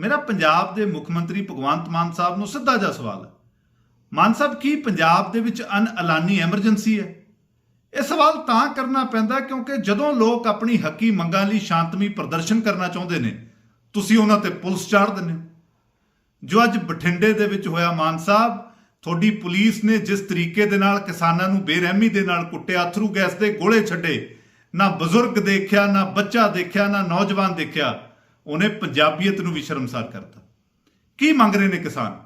ਮੇਰਾ ਪੰਜਾਬ ਦੇ ਮੁੱਖ ਮੰਤਰੀ ਭਗਵੰਤ ਮਾਨ ਸਾਹਿਬ ਨੂੰ ਸਿੱਧਾ ਜਿਹਾ ਸਵਾਲ ਹੈ। ਮਾਨ ਸਾਹਿਬ, ਕੀ ਪੰਜਾਬ ਦੇ ਵਿੱਚ ਅਨ ਐਲਾਨੀ ਐਮਰਜੈਂਸੀ ਹੈ? ਇਹ ਸਵਾਲ ਤਾਂ ਕਰਨਾ ਪੈਂਦਾ ਕਿਉਂਕਿ ਜਦੋਂ ਲੋਕ ਆਪਣੀ ਹੱਕੀ ਮੰਗਾਂ ਲਈ ਸ਼ਾਂਤਮਈ ਪ੍ਰਦਰਸ਼ਨ ਕਰਨਾ ਚਾਹੁੰਦੇ ਨੇ, ਤੁਸੀਂ ਉਹਨਾਂ ਤੇ ਪੁਲਿਸ ਚਾੜ ਦਿੰਦੇ ਹੋ। ਜੋ ਅੱਜ ਬਠਿੰਡੇ ਦੇ ਵਿੱਚ ਹੋਇਆ ਮਾਨ ਸਾਹਿਬ, ਤੁਹਾਡੀ ਪੁਲਿਸ ਨੇ ਜਿਸ ਤਰੀਕੇ ਦੇ ਨਾਲ ਕਿਸਾਨਾਂ ਨੂੰ ਬੇਰਹਿਮੀ ਦੇ ਨਾਲ ਕੁੱਟਿਆ, ਅਥਰੂ ਗੈਸ ਦੇ ਗੋਲੇ ਛੱਡੇ, ਨਾ ਬਜ਼ੁਰਗ ਦੇਖਿਆ, ਨਾ ਬੱਚਾ ਦੇਖਿਆ, ਨਾ ਨੌਜਵਾਨ ਦੇਖਿਆ ਉਹਨੇ ਪੰਜਾਬੀਅਤ ਨੂੰ ਵੀ ਸ਼ਰਮਸਾਰ ਕਰਤਾ। ਕੀ ਮੰਗ ਰਹੇ ਨੇ ਕਿਸਾਨ?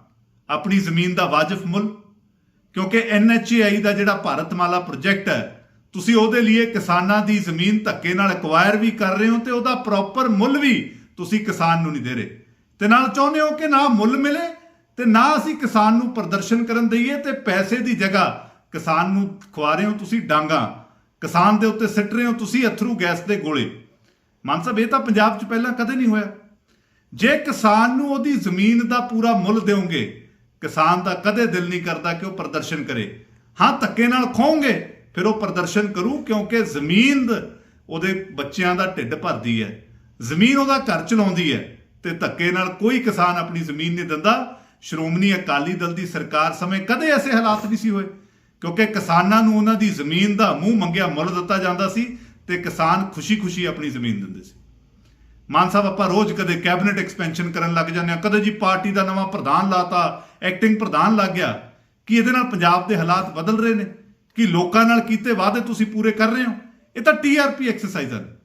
ਆਪਣੀ ਜ਼ਮੀਨ ਦਾ ਵਾਜਬ ਮੁੱਲ? ਕਿਉਂਕਿ ਐਨਐਚਏਆਈ ਦਾ ਜਿਹੜਾ ਭਾਰਤਮਾਲਾ ਪ੍ਰੋਜੈਕਟ ਹੈ, ਤੁਸੀਂ ਉਹਦੇ ਲਈ ਕਿਸਾਨਾਂ ਦੀ ਜ਼ਮੀਨ ਧੱਕੇ ਨਾਲ ਐਕਵਾਇਰ ਵੀ ਕਰ ਰਹੇ ਹੋ ਤੇ ਉਹਦਾ ਪ੍ਰੋਪਰ ਮੁੱਲ ਵੀ ਤੁਸੀਂ ਕਿਸਾਨ ਨੂੰ ਨਹੀਂ ਦੇ ਰਹੇ। ਤੇ ਨਾਲ ਚਾਹੁੰਦੇ ਹੋ ਕਿ ਨਾ ਮੁੱਲ ਮਿਲੇ ਤੇ ਨਾ ਅਸੀਂ ਕਿਸਾਨ ਨੂੰ ਪ੍ਰਦਰਸ਼ਨ ਕਰਨ ਦਈਏ ਤੇ ਪੈਸੇ ਦੀ ਜਗ੍ਹਾ ਕਿਸਾਨ ਨੂੰ ਖਵਾ ਰਹੇ ਹੋ ਤੁਸੀਂ ਡਾਂਗਾ। ਕਿਸਾਨ ਦੇ ਉੱਤੇ ਸਿੱਟ ਰਹੇ ਹੋ ਤੁਸੀਂ ਅਥਰੂ ਗੈਸ ਦੇ ਗੋਲੇ। ਮਾਨ ਸਾਹਿਬ ਇਹ ਤਾਂ ਪੰਜਾਬ 'ਚ ਪਹਿਲਾਂ ਕਦੇ ਨਹੀਂ ਹੋਇਆ। ਜੇ ਕਿਸਾਨ ਨੂੰ ਉਹਦੀ ਜ਼ਮੀਨ ਦਾ ਪੂਰਾ ਮੁੱਲ ਦਿਓਗੇ, ਕਿਸਾਨ ਦਾ ਕਦੇ ਦਿਲ ਨਹੀਂ ਕਰਦਾ ਕਿ ਉਹ ਪ੍ਰਦਰਸ਼ਨ ਕਰੇ। ਹਾਂ, ਧੱਕੇ ਨਾਲ ਖੋਹੋਗੇ ਫਿਰ ਉਹ ਪ੍ਰਦਰਸ਼ਨ ਕਰੂ ਕਿਉਂਕਿ ਜ਼ਮੀਨ ਉਹਦੇ ਬੱਚਿਆਂ ਦਾ ਢਿੱਡ ਭਰਦੀ ਹੈ। ਜ਼ਮੀਨ ਉਹਦਾ ਘਰ ਚਲਾਉਂਦੀ ਹੈ ਤੇ ਧੱਕੇ ਨਾਲ ਕੋਈ ਕਿਸਾਨ ਆਪਣੀ ਜ਼ਮੀਨ ਨਹੀਂ ਦਿੰਦਾ। ਸ਼੍ਰੋਮਣੀ ਅਕਾਲੀ ਦਲ ਦੀ ਸਰਕਾਰ ਸਮੇਂ ਕਦੇ ਐਸੇ ਹਾਲਾਤ ਨਹੀਂ ਸੀ ਹੋਏ, ਕਿਉਂਕਿ ਕਿਸਾਨਾਂ ਨੂੰ ਉਹਨਾਂ ਦੀ ਜ਼ਮੀਨ ਦਾ ਮੂੰਹ ਮੰਗਿਆ ਮੁੱਲ ਦਿੱਤਾ ਜਾਂਦਾ ਸੀ। ਤੇ ਕਿਸਾਨ ਖੁਸ਼ੀ-ਖੁਸ਼ੀ ਆਪਣੀ ਜ਼ਮੀਨ ਦਿੰਦੇ ਸੀ। ਮਾਨ ਸਾਹਿਬ, ਆਪਾਂ ਰੋਜ਼ ਕਦੇ ਕੈਬਨਿਟ ਐਕਸਪੈਂਸ਼ਨ ਕਰਨ ਲੱਗ ਜਾਂਦੇ ਆ ਕਦੇ ਜੀ ਪਾਰਟੀ ਦਾ ਨਵਾਂ ਪ੍ਰਧਾਨ ਲਾਤਾ, ਐਕਟਿੰਗ ਪ੍ਰਧਾਨ ਲੱਗ ਗਿਆ, ਕਿ ਇਹਦੇ ਨਾਲ ਪੰਜਾਬ ਦੇ ਹਾਲਾਤ ਬਦਲ ਰਹੇ ਨੇ? ਕਿ ਲੋਕਾਂ ਨਾਲ ਕੀਤੇ ਵਾਅਦੇ ਤੁਸੀਂ ਪੂਰੇ ਕਰ ਰਹੇ ਹੋ? ਇਹ ਤਾਂ ਟੀਆਰਪੀ ਐਕਸਰਸਾਈਜ਼ ਹੈ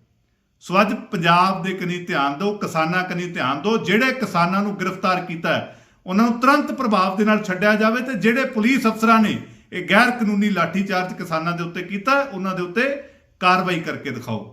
ਸੋ ਅੱਜ ਪੰਜਾਬ ਦੇ ਕਨੀ ਧਿਆਨ ਦਿਓ, ਕਿਸਾਨਾਂ ਕਨੀ ਧਿਆਨ ਦਿਓ, ਜਿਹੜੇ ਕਿਸਾਨਾਂ ਨੂੰ ਗ੍ਰਿਫਤਾਰ ਕੀਤਾ ਹੈ, ਉਹਨਾਂ ਨੂੰ ਤੁਰੰਤ ਪ੍ਰਭਾਵ ਦੇ ਨਾਲ ਛੱਡਿਆ ਜਾਵੇ ਤੇ ਜਿਹੜੇ ਪੁਲਿਸ ਅਫਸਰਾਂ ਨੇ ਇਹ ਗੈਰ ਕਾਨੂੰਨੀ ਲਾਠੀਚਾਰਜ ਕਿਸਾਨਾਂ ਦੇ ਉੱਤੇ ਕੀਤਾ, ਉਹਨਾਂ ਦੇ ਉੱਤੇ ਕਾਰਵਾਈ ਕਰਕੇ ਦਿਖਾਓ।